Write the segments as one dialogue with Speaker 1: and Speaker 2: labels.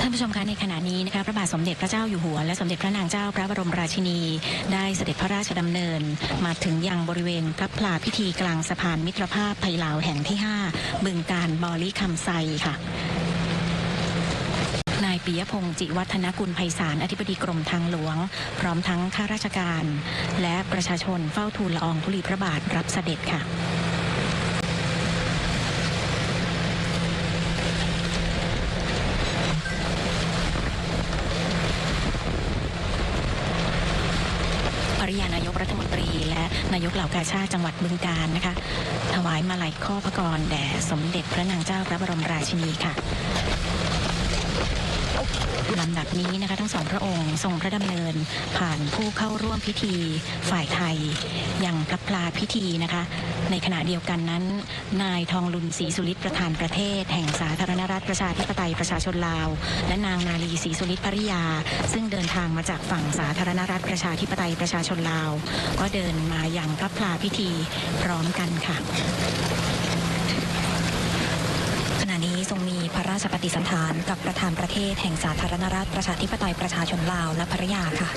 Speaker 1: ท่านผู้ชมคะในขณะนี้นะคะพระบาทสมเด็จพระเจ้าอยู่หัว และสมเด็จพระนางเจ้าพระบรมราชินี ได้เสด็จพระราชดำเนิน มาถึงยังบริเวณพระพลาพิธีกลางสะพานมิตรภาพไทยลาวแห่งที่ 5 บึงการบอลิคำไซค่ะนายปิยพงศ์จิวัฒนกุลไพศาลอธิบดีกรมทางหลวง พร้อมทั้งข้าราชการ และประชาชนเฝ้าทูลละอองธุลีพระบาทรับเสด็จค่ะ ริยานายกรัฐมนตรี และนายกเหล่ากาชาติจังหวัดบึงกาฬนะคะ ถวายมาลัยข้อพระกรแด่สมเด็จพระนางเจ้าพระบรมราชินีค่ะ ลำดับนี้นะคะทั้งสองพระองค์ทรงพระดำเนินผ่านผู้เข้าร่วมพิธีฝ่ายไทยอยังพระพลาพิธีนะคะ ในขณะเดียวกันนั้น นายทองลุนศรีสุริตประธานประเทศ แห่งสาธารณรัฐประชาธิปไตยประชาชนลาว และนางนาลีศรีสุริตภริยา ซึ่งเดินทางมาจากฝั่งสาธารณรัฐประชาธิปไตยประชาชนลาว ก็เดินมาอย่างพระพลาพิธีพร้อมกันค่ะ
Speaker 2: ขณะนี้ทรงมีพระรา ชปฏิสันถานกับประธานประเทศแห่งสาธารณรัฐประชาธิปไตยประชาชนลาวและภรรยาค่ะ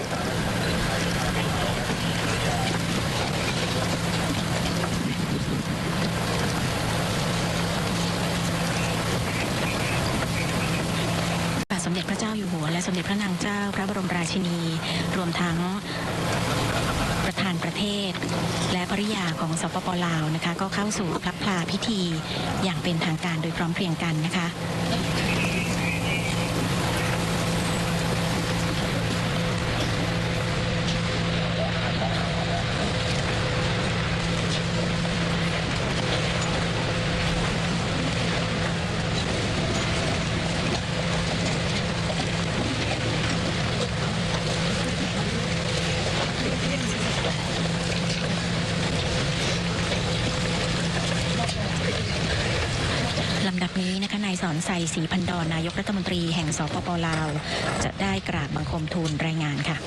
Speaker 1: สมเด็จพระเจ้าอยู่หัวและสมเด็จพระนางเจ้าพระบรมราชินี รวมทั้งประธานประเท ศ และภริยาของสปปลาวนะคะ ก็เข้าสู่พระพลาพิธีอย่างเป็นทางการโดยพร้อมเพรียงกันนะคะ ลำดับนี้นะคะนายสอนใส่ศรีพันดอนนายกรัฐมนตรีแห่งสปปลาว จะได้กราบบังคมทูลรายงานค่ะ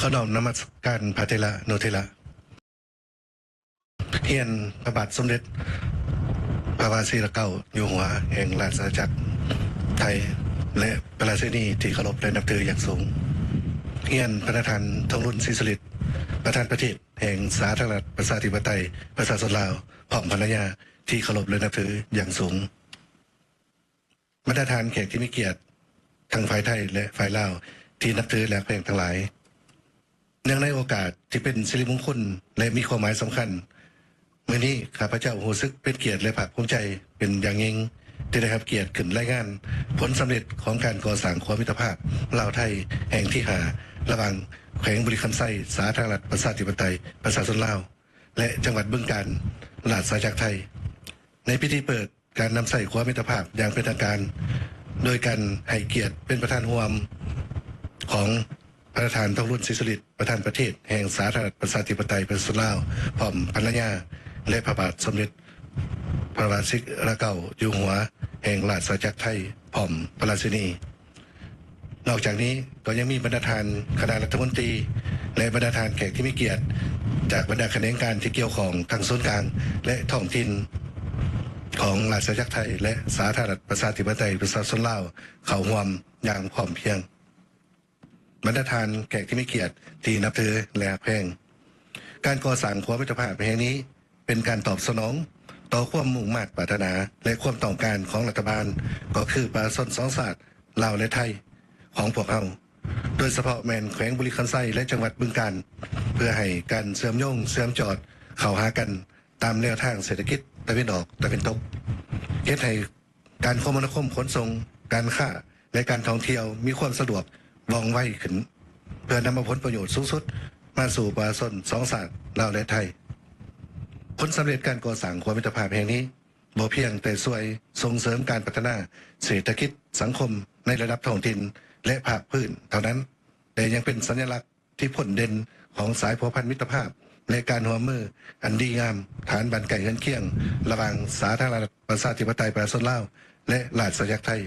Speaker 3: ขนมนมัสการพระเทระโนเทระเฮียนพระบาทสมเด็จ พระบาทศรีละเก้าอยู่หัวแห่งราชอาณาจักรไทย และประชาชนีที่เคารพและนับถืออย่างสูงเฮียนพระประธานทงรุ่นศรีสลิด ประธานประเทศแห่งสาธารณรัฐประชาธิปไตย ประชาชนลาวพร้อมภรรยาที่เคารพและนับถืออย่างสูงมาตรฐานแขกที่มีเกียรติทั้งฝ่ายไทยและฝ่ายลาวที่นับถือและแพงทั้งหลาย เนื่องในโอกาสที่เป็นสิริมงคลและมีความหมายสำคัญเมื่อนี้ข้าพเจ้าโหซึกเป็นเกียรติและภาคภูมิใจเป็นอย่างยิ่งที่ได้รับเกียรติขึ้นรายงาน ผลสำเร็จของการก่อสร้างความมิตรภาพลาวไทยแห่งที่หา ระหว่างแขวงบริคัมไซสาธารณรัฐประชาธิปไตยประชาชนลาว และจังหวัดบึงกาฬราชอาณาจักไทย ในพิธีเปิดการนำใส่ความมิตรภาพอย่างเป็นทางการ โดยการให้เกียรติเป็นประธานห่วมของประธานทองรุ่นศรีสุริตประธานประเทศ แห่งสาธารณรัฐประชาธิปไตยประชาชนลาวพร้อมภรรยาและพระบาทสมเด็จพระบาทสิกระเก่าอยู่หัว แห่งราชอาณาจักรไทยพร้อมพระราชินี นอกจากนี้ก็ยังมีบรรดาทานคณะรัฐมนตรี และบรรดาทานแขกที่มีเกียรติ จากบรรดาแขนงการที่เกี่ยวของทางส่วนกลาง และท้องถิ่นของราชอาณาจักรไทย และสาธารณรัฐประชาธิปไตยประชาชนลาวเข้าร่วมอย่างพร้อมเพรียง บรรดาทานแขกที่มีเกียรติที่นับถือและแพงการก่อสร้างความมิตรภาพแห่งนี้ เป็นการตอบสนองต่อความมุ่งมา่นปรารถนา และความต้องการของรัฐบาล ก็คือประชาชนสองศาสตร์ลาวและไทย ของพวกเราโดยเฉพาะแมนแขวงบุรีคันไซและจังหวัดบึงกาฬเพื่อให้การเสื่อมโยงเสื่อมจอดเข้าหากันตามแนวทางเศรษฐกิจตะวันออกตะวันตกเฮ็ดให้การคมนาคมขนส่งการค้าและการท่องเที่ยวมีความสะดวกว่องไวขึ้น เพื่อนำมาผลประโยชน์สูงสุด มาสู่ประชาชนสองศาสตร์ลาวและไทย ผลสำเร็จการก่อสร้างความมิตรภาพแห่งนี้บ่เพียงแต่ช่วยส่งเสริมการพัฒนาเศรษฐกิจสังคมในระดับท้องถิ่น และภาคพื้น เท่านั้น แต่ยังเป็นสัญลักษณ์ที่ผลเด่นของสายพัวพันมิตรภาพและการหัวมืออันดีงามฐานบันไก่เฮือนเคียง ระหว่างสาธารณรัฐประชาธิปไตยประชาชนลาว และราชอาณาจักไทย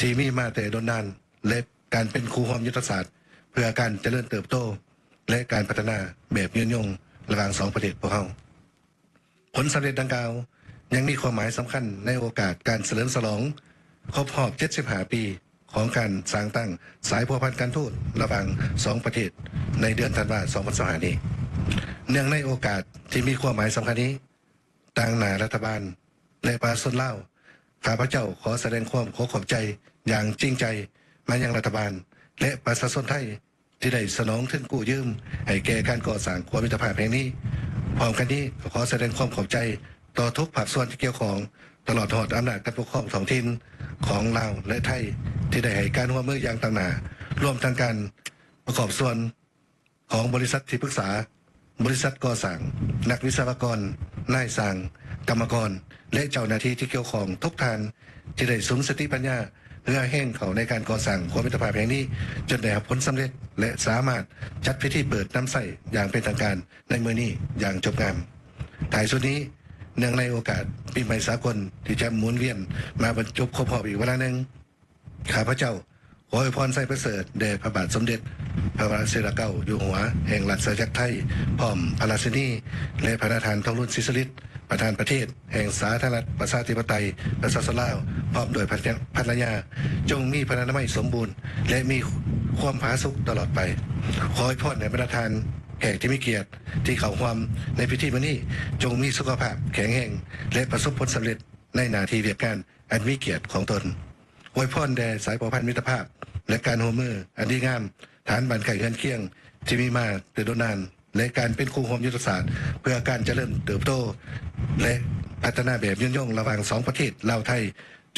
Speaker 3: ที่มีมาแต่โดนนานและการเป็นครูความยุทธศาสตร์ เพื่อการเจริญเติบโต และการพัฒนาแบบยืนยงระหว่างสองประเทศพวกเราผลสำเร็จดังกล่าวยังมีความหมายสำคัญในโอกาสการเฉลิมฉลอง ครบรอบ 75 ปี ของการสร้างตั้งสายพัวพันการทูตระหว่างสองประเทศในเดือนธันวาคม2025นี้ เนื่องในโอกาสที่มีความหมายสำคัญนี้ต่างหนารัฐบาลและประชาชนเล่าข้าพเจ้าขอแสดงความขอขอบใจอย่างจริงใจมายังรัฐบาล และประชาชนไทยที่ได้สนองถึงกู้ยืม ให้แก่การก่อสร้างความมิตรภาพแห่งนี้พร้อมกันนี้ขอแสดงความขอบใจต่อทุกภาคส่วนที่เกี่ยวของ ตลอดหอดอำนาจการปกครองท้องถิ่นของลาวและไทย ที่ได้ให้การร่วมมืออย่างต่างหนารวมทั้งการประกอบส่วนของบริษัทที่ปรึกษา บริษัทก่อสร้าง นักวิศวกรนายสร้าง กรรมกร และเจ้าหน้าที่ที่เกี่ยวข้องทุกทานที่ได้สมสติปัญญาเพื่อแห่งเขาในการก่อสร้างความมิตรภาพแห่งนี้ จนได้รับผลสำเร็จและสามารถจัดพิธีเปิดน้ำใสอย่างเป็นทางการในเมือนี้อย่างจบงามถ่ายสุดนี้ เนื่องในโอกาสปีใหม่สากลที่จะหมุนเวียนมาบรรจบครบรอบอีกเวลาหนึ่งข้าพเจ้าขออวยพรใส่ประเสริฐแด่พระบาทสมเด็จ พระบาทเสด็จเก้าอยู่หัว แห่งรัชอาจักรไทยพร้อมพระราชินีและพระราชทานทองรุ่นศิสริตประธานประเทศ แห่งสาธารณรัฐประชาธิปไตยประชาชนลาวพร้อมโดยภรรยา จงมีพระนามัยสมบูรณ์ และมีความผาสุกตลอดไป ขอให้พรในประธาน แขกที่มีเกียรติที่เขาความในพิธีวันนี้ จงมีสุขภาพแข็งแรงและประสบผลสำเร็จในหน้าที่เรียกการอันมีเกียรติของตนอวยพรแด่สายประพันธ์มิตรภาพ และการโฮมมืออันดีงาม ฐานบันไก่เงินเคียง ที่มีมาแต่ดนนาน และการเป็นครูโฮมยุทธศาสตร์ เพื่อการเจริญเติบโต และพัฒนาแบบยืนยงระหว่างสองประเทศลาวไทย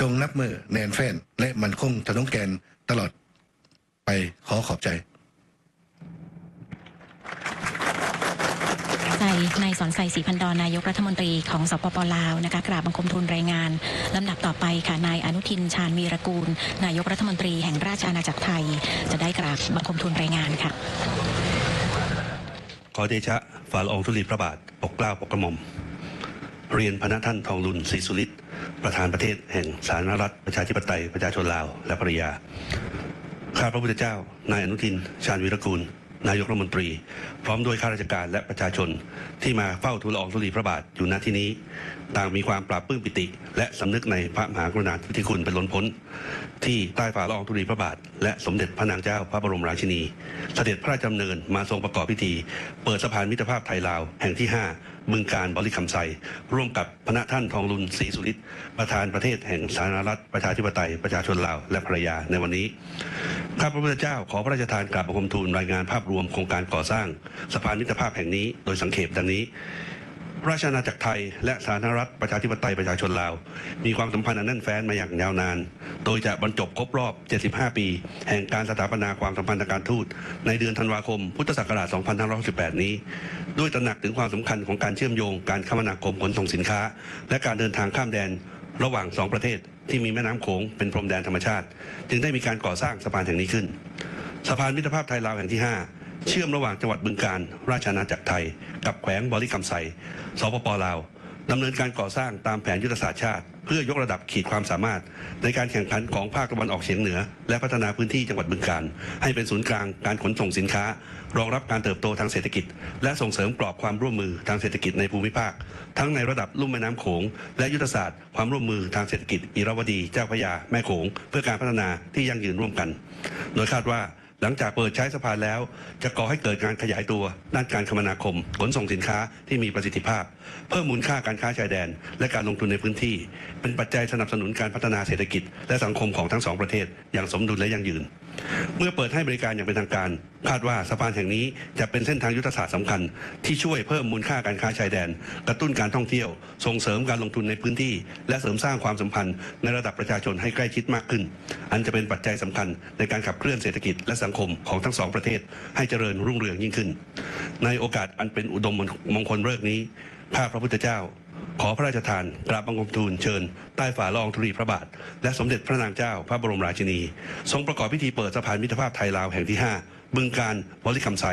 Speaker 3: จงนับมือแนนแฟน และมันคงถนนแกนตลอดไปขอขอบใจ
Speaker 1: ใจ นายสอนใส่ศรีพันดอนนายกรัฐมนตรีของสปปลาวนะคะกราบบังคมทูลรายงานลำดับต่อไปค่ะนายอนุทินชาญวีรกูล นายกรัฐมนตรีแห่งราชอาณาจักรไทย จะได้กราบบังคมทูลรายงานค่ะ
Speaker 4: ขอเดชะฝ่าละอองธุลีพระบาทปกเกล้าปกกระหม่อมเรียนพระท่านทองลุนศรีสุริตประธานประเทศแห่งสาธารณรัฐประชาธิปไตยประชาชนลาวและภริยาข้าพระพุทธเจ้านายอนุทิน ชาญวีรกูล นายกรัฐมนตรี พร้อมด้วยข้าราชการและประชาชน ที่มาเฝ้าทูลอองธุลีพระบาทอยู่ณที่นี้ ต่างมีความปราบปื้มปิติ และสำนึกในพระมหากรุณาธิคุณเป็นล้นพ้น ที่ใต้ฝ่าละอองธุลีพระบาท และสมเด็จพระนางเจ้าพระบรมราชินี เสด็จพระราชดำเนินมาทรงประกอบพิธี เปิดสะพานมิตรภาพไทยลาวแห่งที่ 5มึงการบริคำไซร่วมกับพระท่านทองรุนศรีสุริตประธานประเทศแห่งสาธารณรัฐประชาธิปไตยประชาชนลาวและภรรยาในวันนี้ข้าพระพุทธเจ้าขอพระราชทานกราบบังคมทูลรายงานภาพรวมโครงการก่อสร้างสะพานมิตรภาพแห่งนี้โดยสังเขปดังนี้ ราชอาณาจักรไทย และสาธารณรัฐประชาธิปไตยประชาชนลาว มีความสัมพันธ์อันแน่นแฟ้นมาอย่างยาวนาน โดยจะบรรจบครบรอบ 75 ปี แห่งการสถาปนาความสัมพันธ์ทางการทูต ในเดือนธันวาคม พุทธศักราช 2568 นี้ ด้วยตระหนักถึงความสำคัญของการเชื่อมโยงการคมนาคมขนส่งสินค้า และการเดินทางข้ามแดนระหว่างสองประเทศที่มีแม่น้ำโขงเป็นพรมแดนธรรมชาติ จึงได้มีการก่อสร้างสะพานแห่งนี้ขึ้น สะพานมิตรภาพไทยลาวแห่งที่ 5 เชื่อมระหว่างจังหวัดบึงการ ราชอาณาจักรไทย กับแขวงบริคำไซสปปลาวดำเนินการก่อสร้างตามแผนยุทธศาสตร์ชาติ เพื่อยกระดับขีดความสามารถ ในการแข่งขันของภาคตะวันออกเฉียงเหนือ และพัฒนาพื้นที่จังหวัดบึงการให้เป็นศูนย์กลางการขนส่งสินค้า รองรับการเติบโตทางเศรษฐกิจ และส่งเสริมกรอบความร่วมมือทางเศรษฐกิจในภูมิภาค ทั้งในระดับลุ่มแม่น้ำโขงและยุทธศาสตร์ความร่วมมือทางเศรษฐกิจอิราวดีเจ้าพระยาแม่โขงเพื่อการพัฒนาที่ยั่งยืนร่วมกัน โดยคาดว่า หลังจากเปิดใช้สะพานแล้ว จะก่อให้เกิดการขยายตัวด้านการคมนาคม ขนส่งสินค้าที่มีประสิทธิภาพ เพิ่มมูลค่าการค้าชายแดน และการลงทุนในพื้นที่ เป็นปัจจัยสนับสนุนการพัฒนาเศรษฐกิจ และสังคมของทั้งสองประเทศอย่างสมดุลและยั่งยืน เมื่อเปิดให้บริการอย่างเป็นทางการ คาดว่าสะพานแห่งนี้จะเป็นเส้นทางยุทธศาสตร์สำคัญ ที่ช่วยเพิ่มมูลค่าการค้าชายแดน กระตุ้นการท่องเที่ยว ส่งเสริมการลงทุนในพื้นที่ และเสริมสร้างความสัมพันธ์ ในระดับประชาชนให้ใกล้ชิดมากขึ้น อันจะเป็นปัจจัยสำคัญในการขับเคลื่อนเศรษฐกิจและสังคมของทั้งสองประเทศ ให้เจริญรุ่งเรืองยิ่งขึ้น ในโอกาสอันเป็นอุดมมงคลฤกษ์นี้ข้าพระพุทธเจ้า ขอพระราชทานกราบบังคมทูลเชิญ ใต้ฝ่าละอองธุลีพระบาท และสมเด็จพระนางเจ้าพระบรมราชินี ทรงประกอบพิธีเปิดสะพานมิตรภาพไทยลาวแห่งที่ 5 บึงการบริคำไซ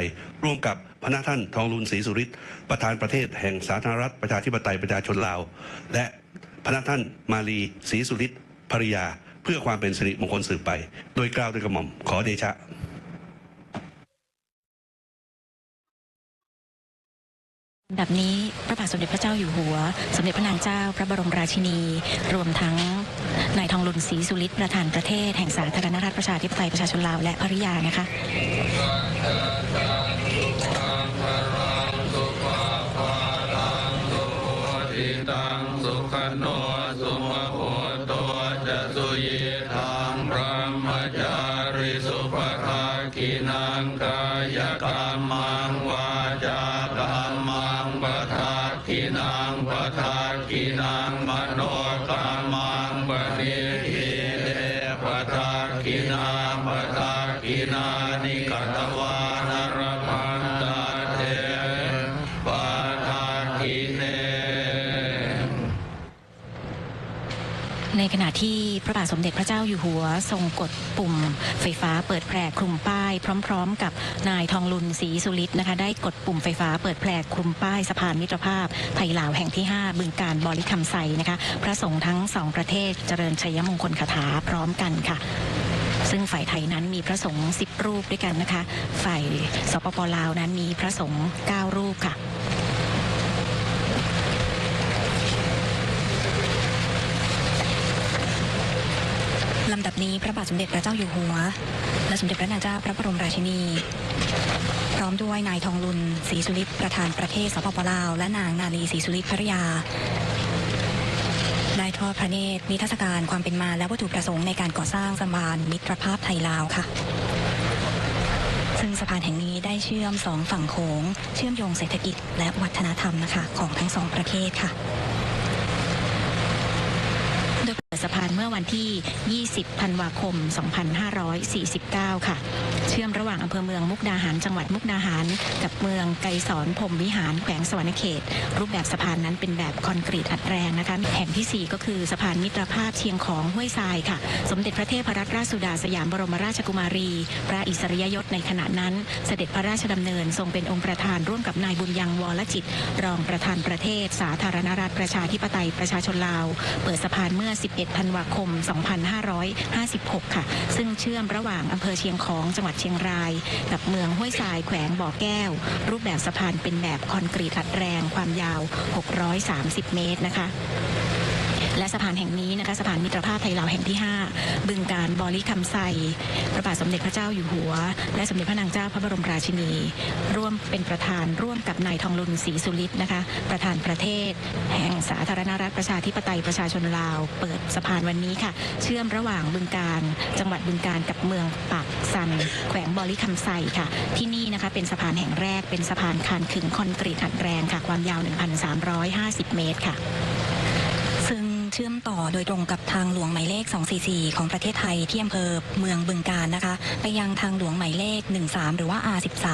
Speaker 4: ร่วมกับพระท่านทองลุนศรีสุริตประธานประเทศแห่งสาธารณรัฐประชาธิปไตยประชาชนลาว และพระท่านมาลีศรีสุริตภริยา เพื่อความเป็นสิริมงคลสืบไป โดยกล่าวโดยกระหม่อมขอเดชะ
Speaker 1: แบบนี้พระบาทสมเด็จพระเจ้าอยู่หัว สมเด็จพระนางเจ้า พระบรมราชินี รวมทั้งนายทองลุนศรีสุริศประธานประเทศแห่งสาธารณรัฐประชาธิปไตยประชาชนลาวและภริยานะคะ
Speaker 5: ปทากินังปทากินัง ณะ
Speaker 1: ที่พระบาทสมเด็จพระเจ้าอยู่หัว ทรงกดปุ่ม ไฟฟ้าเปิดแผลคลุมป้าย พร้อม ๆ กับนายทองลุนศรีสุริตนะคะได้กดปุ่มไฟฟ้าเปิดแผลคลุมป้ายสะพานมิตรภาพไทยลาวแห่งที่ 5 บึงการบริคำไซนะคะพระสงฆ์ทั้งสองประเทศเจริญชัยมงคลคาถาพร้อมกันค่ะซึ่งฝ่ายไทยนั้นมีพระสงฆ์10 รูปด้วยกันนะคะ ฝ่ายสปปลาวนั้นมีพระสงฆ์9รูปค่ะำ
Speaker 2: ดับนี้พระบาทสมเด็จพระเจ้าอยู่หัว และสมเด็จพระนางเจ้าพระบรมราชินี พร้อมด้วยนายทองลุนศรีสุริตประธานประเทศสปปลาว และนางนาลีศรีสุริตภรยาได้ทอดพระเนตรนิทรรศการความเป็นมาและวัตถุประสงค์ในการก่อสร้างสะพานมิตรภาพไทยลาวค่ะ ซึ่งสะพานแห่งนี้ได้เชื่อมสองฝั่งโขง เชื่อมโยงเศรษฐกิจและวัฒนธรรมนะคะของทั้งสองประเทศค่ะ
Speaker 1: โดยเปิดสะพานเมื่อวันที่ 20 ธันวาคม 2549 ค่ะ เชื่อมระหว่างอำเภอเมืองมุกดาหาร จังหวัดมุกดาหาร กับเมืองไกรสอนพรมวิหารแขวงสวรรณเขต รูปแบบสะพานนั้นเป็นแบบคอนกรีตอัดแรงนะคะแห่งทีสี่ 4 ก็คือสะพานมิตรภาพเชียงของห้วยทรายค่ะ สมเด็จพระเทพรัตนราชสุดาสยามบรมราชกุมารี พระอิสริยยศในขณะนั้น เสด็จพระราชดำเนินทรงเป็นองค์ประธานร่วมกับนายบุญยังวรจิต รองประธานประเทศ สาธารณรัฐประชาธิปไตยประชาชนลาว เปิดสะพานเมื่อ 11 ธันวาคม 2556 ค่ะ ซึ่งเชื่อมระหว่างอำเภอเชียงของจังหวัดเชียงราย กับเมืองห้วยทรายแขวงบ่อแก้ว รูปแบบสะพานเป็นแบบคอนกรีตอัดแรงความยาว 630 เมตรนะคะ และสะพานแห่งนี้นะคะสะพานมิตรภาพไทยลาวแห่งที่ 5 บึงการบริคำไซพระบาทสมเด็จพระเจ้าอยู่หัว และสมเด็จพระนางเจ้าพระบรมราชินี ร่วมเป็นประธานร่วมกับนายทองลุนศรีสุริตนะคะประธานประเทศ แห่งสาธารณรัฐประชาธิปไตยประชาชนลาว เปิดสะพานวันนี้ค่ะ เชื่อมระหว่างบึงการ จังหวัดบึงการกับเมืองปากซัน แขวงบริคำไซค่ะ ที่นี่นะคะเป็นสะพานแห่งแรกเป็นสะพานคานขึงคอนกรีตอัดแรงค่ะความยาว 1,350 เมตรค่ะ
Speaker 2: เชื่อมต่อโดยตรงกับทางหลวงหมายเลข 244 ของประเทศไทยที่อำเภอเมืองบึงการนะคะ ไปยังทางหลวงหมายเลข 13 หรือว่า R13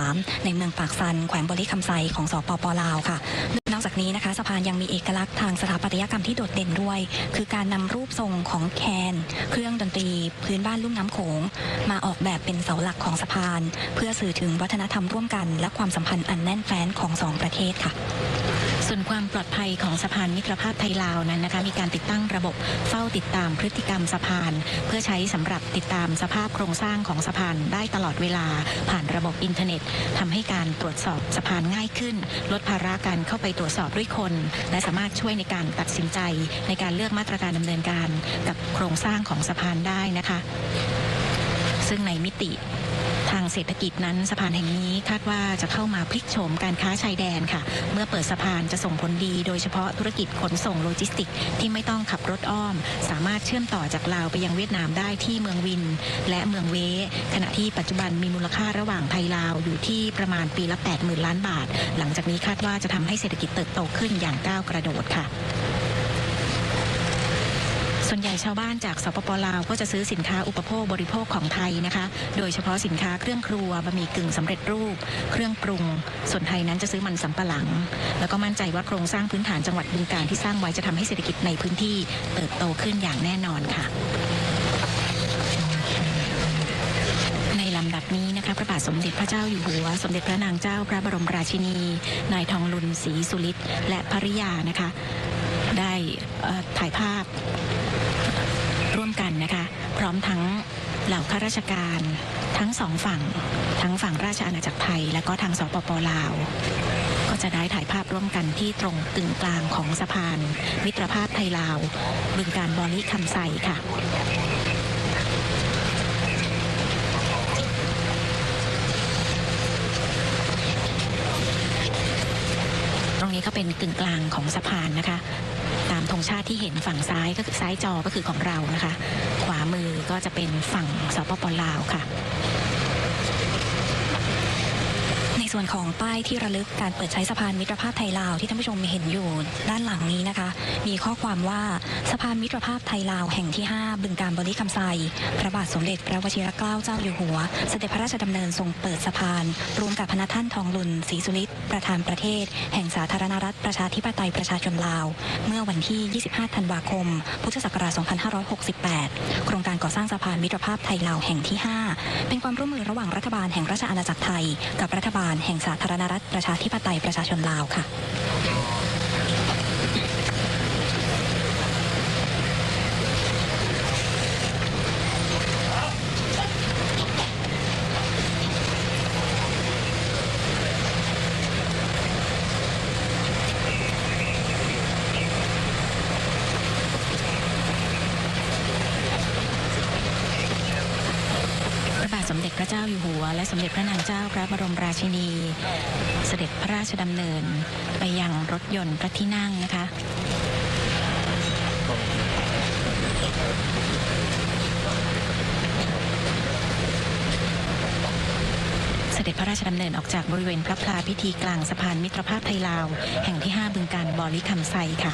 Speaker 2: ในเมืองปากซัน แขวงบริคำไซของสปปลาวค่ะนอกจากนี้นะคะสะพานยังมีเอกลักษณ์ทางสถาปัตยกรรมที่โดดเด่นด้วย คือการนำรูปทรงของแคน เครื่องดนตรีพื้นบ้านลุ่มน้ำโขง มาออกแบบเป็นเสาหลักของสะพาน เพื่อสื่อถึงวัฒนธรรมร่วมกัน และความสัมพันธ์อันแน่นแฟ้นของสองประเทศค่ะ
Speaker 1: ส่วนความปลอดภัยของสะพานมิตรภาพไทยลาวนั้นนะคะมีการติดตั้งระบบเฝ้าติดตามพฤติกรรมสะพาน เพื่อใช้สำหรับติดตามสภาพโครงสร้างของสะพานได้ตลอดเวลาผ่านระบบอินเทอร์เน็ตทำให้การตรวจสอบสะพานง่ายขึ้น ลดภาระการเข้าไปตรวจสอบด้วยคน และสามารถช่วยในการตัดสินใจ ในการเลือกมาตรการดำเนินการกับโครงสร้างของสะพานได้นะคะ ซึ่งในมิติางเศรษฐกิจนั้นสะพานแห่งนี้คาดว่าจะเข้ามาพลิกโฉมการค้าชายแดนค่ะ เมื่อเปิดสะพานจะส่งผลดี โดยเฉพาะธุรกิจขนส่งโลจิสติก ที่ไม่ต้องขับรถอ้อม สามารถเชื่อมต่อจากลาวไปยังเวียดนามได้ที่เมืองวิน และเมืองเว ขณะที่ปัจจุบันมีมูลค่าระหว่างไทยลาวอยู่ที่ประมาณปีละ 80,000 ล้านบาท หลังจากนี้คาดว่าจะทำให้เศรษฐกิจเติบโตขึ้นอย่างก้าวกระโดดค่ะ ส่วนใหญ่ชาวบ้านจากสปปลาวก็จะซื้อสินค้าอุปโภคบริโภคของไทยนะคะ โดยเฉพาะสินค้าเครื่องครัวบะหมี่กึ่งสำเร็จรูป เครื่องปรุง ส่วนไทยนั้นจะซื้อมันสำปะหลัง แล้วก็มั่นใจว่าโครงสร้างพื้นฐานจังหวัดบึงการที่สร้างไว้จะทำให้เศรษฐกิจในพื้นที่เติบโตขึ้นอย่างแน่นอนค่ะในลำดับนี้นะคะพระบาทสมเด็จพระเจ้าอยู่หัว สมเด็จพระนางเจ้าพระบรมราชินี นายทองลุนศรีสุริตและภริยานะคะ ได้ถ่ายภาพ ร้อมทั้งเหล่าข้าราชการทั้งสองฝั่ง ทั้งฝั่งราชอาณาจักรไทย และก็ทางสปปลาว ก็จะได้ถ่ายภาพร่วมกันที่ตรงกึ่งกลางของสะพาน มิตรภาพไทยลาวบึงการบอลิคำไซค่ะตรงนี้ก็เป็นกึ่งกลางของสะพานนะคะ ตามธงชาติที่เห็นฝั่งซ้ายก็คือซ้ายจอก็คือของเรานะคะ ขวามือ ก็จะเป็นฝั่งสปปลาวค่ะ
Speaker 2: ส่วนของป้ายที่ระลึกการเปิดใช้สะพานมิตรภาพไทยลาวที่ท่านผู้ชมเห็นอยู่ด้านหลังนี้นะคะ มีข้อความว่าสะพานมิตรภาพไทยลาวแห่งที่ 5 บึงการบริคำไซพระบาทสมเด็จพระวชิรเกล้าเจ้าอยู่หัว เสด็จพระราชดำเนินทรงเปิดสะพานรวมกับพระท่านทองลุนศรีสุริตประธานประเทศ แห่งสาธารณรัฐประชาธิปไตยประชาชนลาว เมื่อวันที่ 25 ธันวาคม พุทธศักราช 2568 โครงการก่อสร้างสะพานมิตรภาพไทยลาวแห่งที่ 5 เป็นความร่วมมือระหว่างรัฐบาลแห่งราชอาณาจักรไทย กับรัฐบาลแห่งสาธารณรัฐประชาธิปไตยประชาชนลาวค่ะ
Speaker 1: พระบาทสมเด็จพระเจ้าอยู่ หัว และสมเด็จพระนางเจ้าพระบรมราชินี เสด็จพระราชดำเนิน ไปยังรถยนต์พระที่นั่งนะคะเสด็จพระราชดำเนินออกจากบริเวณพระพลาพิธีกลางสะพานมิตรภาพไทยลาว แห่งที่ 5 บึงการบอลิคำไซค่ะ